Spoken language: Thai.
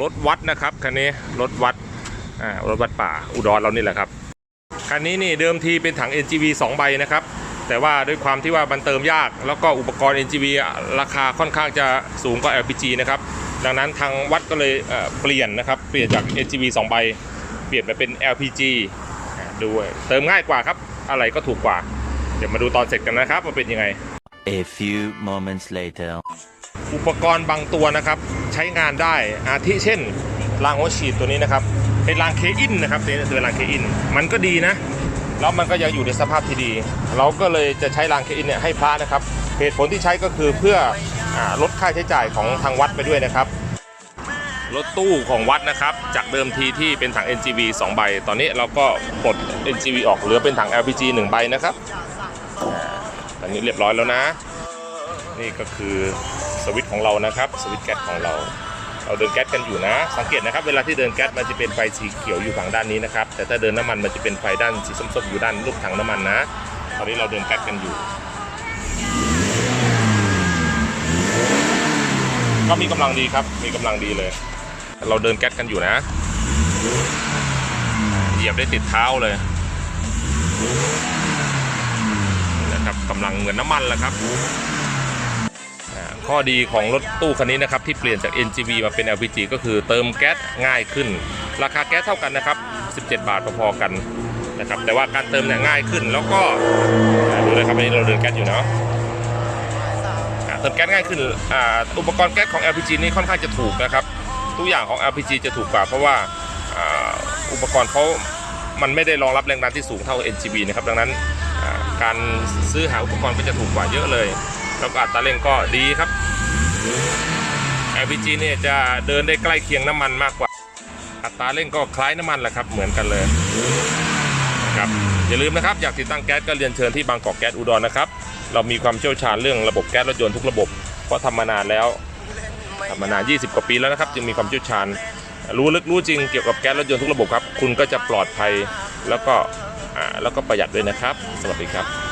รถวัดนะครับคันนี้รถวัดอ่ารถวัดป่าอุดรเรานี่แหละครับคันนี้นี่เดิมทีเป็นถัง NGV 2 ใบนะครับแต่ว่าด้วยความที่ว่ามันเติมยากแล้วก็อุปกรณ์ NGV ราคาค่อนข้างจะสูงกว่า LPG นะครับดังนั้นทางวัดก็เลยเปลี่ยนนะครับเปลี่ยนจาก NGV 2 ใบ เปลี่ยนมาเป็น LPG ด้วยเติมง่ายกว่าครับอะไรก็ถูกกว่า เดี๋ยวมาดูตอนเสร็จกันนะครับว่าเป็นยังไง A few moments later. อุปกรณ์บางตัวนะครับใช้งานได้อาทิเช่นรางหัวฉีดตัวนี้นะครับ เป็นรางเคอินนะครับตัวนี้เป็นรางเคอิน มันก็ดีนะ แล้วมันก็ยังอยู่ในสภาพที่ดี เราก็เลยจะใช้รางเคอินเนี่ยให้พระนะครับเหตุผลที่ใช้ก็คือเพื่ออลดค่าใช้จ่ายของทางวัดไปด้วยนะครับรถตู้ของวัดนะครับ จากเดิมทีที่เป็นถัง NGV 2 ใบ ตอนนี้เราก็ปลด NGV ออกเหลือเป็นถัง LPG 1 ใบนะครับอตอนนี้เรียบร้อยแล้วนะ นี่ก็คือ วิตช์ของเรานะครับสวิตช์แก๊สของเรา เราเดินแก๊สกันอยู่นะ สังเกตนะครับ เวลาที่เดินแก๊สมันจะเป็นไฟสีเขียวอยู่ฝั่งด้านนี้นะครับ แต่ถ้าเดินน้ำมันมันจะเป็นไฟด้านสีส้มๆอยู่ด้านรูปถังน้ำมันนะ ตอนนี้เราเดินแก๊สกันอยู่ ก็มีกำลังดีครับ มีกำลังดีเลย เราเดินแก๊สกันอยู่นะ เหยียบได้ติดเท้าเลยนะครับกำลังเหมือนน้ำมันแหละครับ ข้อดีของรถตู้คันนี้นะครับที่เปลี่ยนจาก NGV มาเป็น LPG ก็คือเติมแก๊สง่ายขึ้น ราคาแก๊สเท่ากันนะครับ 17 บาทพอๆกันนะครับแต่ว่าการเติมเนี่ยง่ายขึ้นแล้วก็ดูเลยครับอันนี้เราเดินแก๊สอยู่เนาะเติมแก๊สง่ายขึ้นอ,อุปกรณ์แก๊สของ LPG นี่ค่อนข้างจะถูกนะครับทุกอย่างของ LPG จะถูกกว่าเพราะว่าอ,อุปกรณ์เขามันไม่ได้รองรับแรงดันที่สูงเท่า NGV นะครับดังนั้นการซื้อหาอุปกรณ์ก็จะถูกกว่าเยอะเลย แล้วก็อัตราเร่งก็ดีครับ LPG เนี่ยจะเดินได้ใกล้เคียงน้ำมันมากกว่า อัตราเร่งก็คล้ายน้ำมันแหละครับ เหมือนกันเลยครับอย่าลืมนะครับ อยากติดตั้งแก๊สก็เรียนเชิญที่บางกอกแก๊สอุดรนะครับ เรามีความเชี่ยวชาญเรื่องระบบแก๊สรถยนต์ทุกระบบเพราะทำมานานแล้วทำมานาน 20 กว่าปีแล้วนะครับ จึงมีความเชี่ยวชาญ รู้ลึกรู้จริงเกี่ยวกับแก๊สรถยนต์ทุกระบบครับ คุณก็จะปลอดภัยแล้วก็แล้วก็ประหยัดด้วยนะครับ สวัสดีครับ